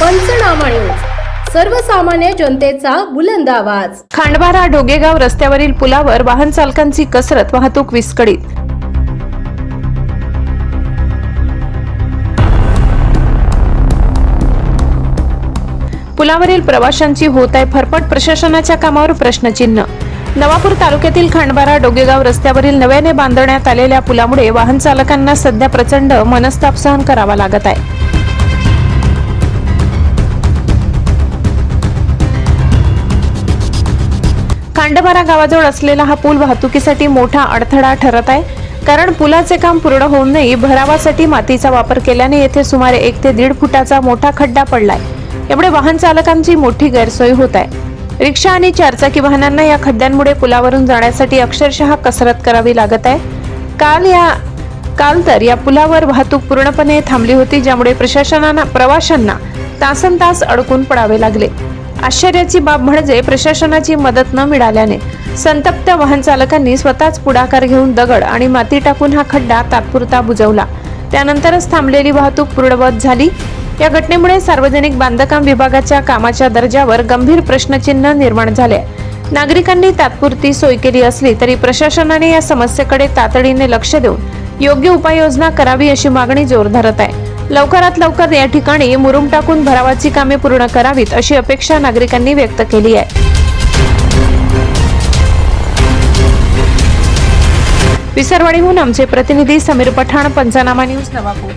पंचनामा न्यूज. सर्वसामान्य जनतेचा बुलंद आवाज. खांडबारा ढोगेगाव रस्त्यावरील पुलावर वाहन चालकांची कसरत वाहतूक विस्कळीत. पुलावरील प्रवाशांची होत आहे फरफट प्रशासनाच्या कामावर प्रश्नचिन्ह. नवापूर तालुक्यातील खांडबारा डोगेगाव रस्त्यावरील नव्याने बांधण्यात आलेल्या पुलामुळे वाहन चालकांना सध्या प्रचंड मनस्ताप सहन करावा लागत आहे. खांडबारा गावाजवळ असलेला हा पूल वाहतुकीसाठी मोठा अडथळा ठरत आहे. कारण पुलाचे काम पूर्ण होऊनही भरावासाठी मातीचा वापर केल्याने येथे सुमारे एक ते दीड फुटाचा मोठा खड्डा पडलाय. यामुळे वाहन चालकांची मोठी गैरसोय होत आहे. रिक्षा आणि चारचाकी वाहनांना या खड्ड्यांमुळे पुलावरून जाण्यासाठी अक्षरशः कसरत करावी लागत आहे. काल या काल तर या पुलावर वाहतूक पूर्णपणे थांबली होती ज्यामुळे प्रशासनानं प्रवाशांना तासन तास अडकून पडावे लागले. आश्चर्याची बाब म्हणजे प्रशासनाची मदत न मिळाल्याने. संतप्त वाहन चालकांनी स्वतःच पुढाकार घेऊन दगड आणि माती टाकून हा खड्डा तात्पुरता बुजवला. त्यानंतरच थांबलेली वाहतूक पूर्णवत झाली. या घटनेमुळे सार्वजनिक बांधकाम विभागाच्या कामाच्या दर्जावर गंभीर प्रश्नचिन्ह निर्माण झाले. नागरिकांनी तात्पुरती सोय केली असली तरी प्रशासनाने या समस्येकडे तातडीने लक्ष देऊन योग्य उपाययोजना करावी अशी मागणी जोर धरत आहे. लवकरात लवकर या ठिकाणी मुरुम टाकून भरावाची कामे पूर्ण करावीत अशी अपेक्षा नागरिकांनी व्यक्त केली आहे. विसरवाडीहून आमचे प्रतिनिधी समीर पठाण पंचनामा न्यूज नवापूर.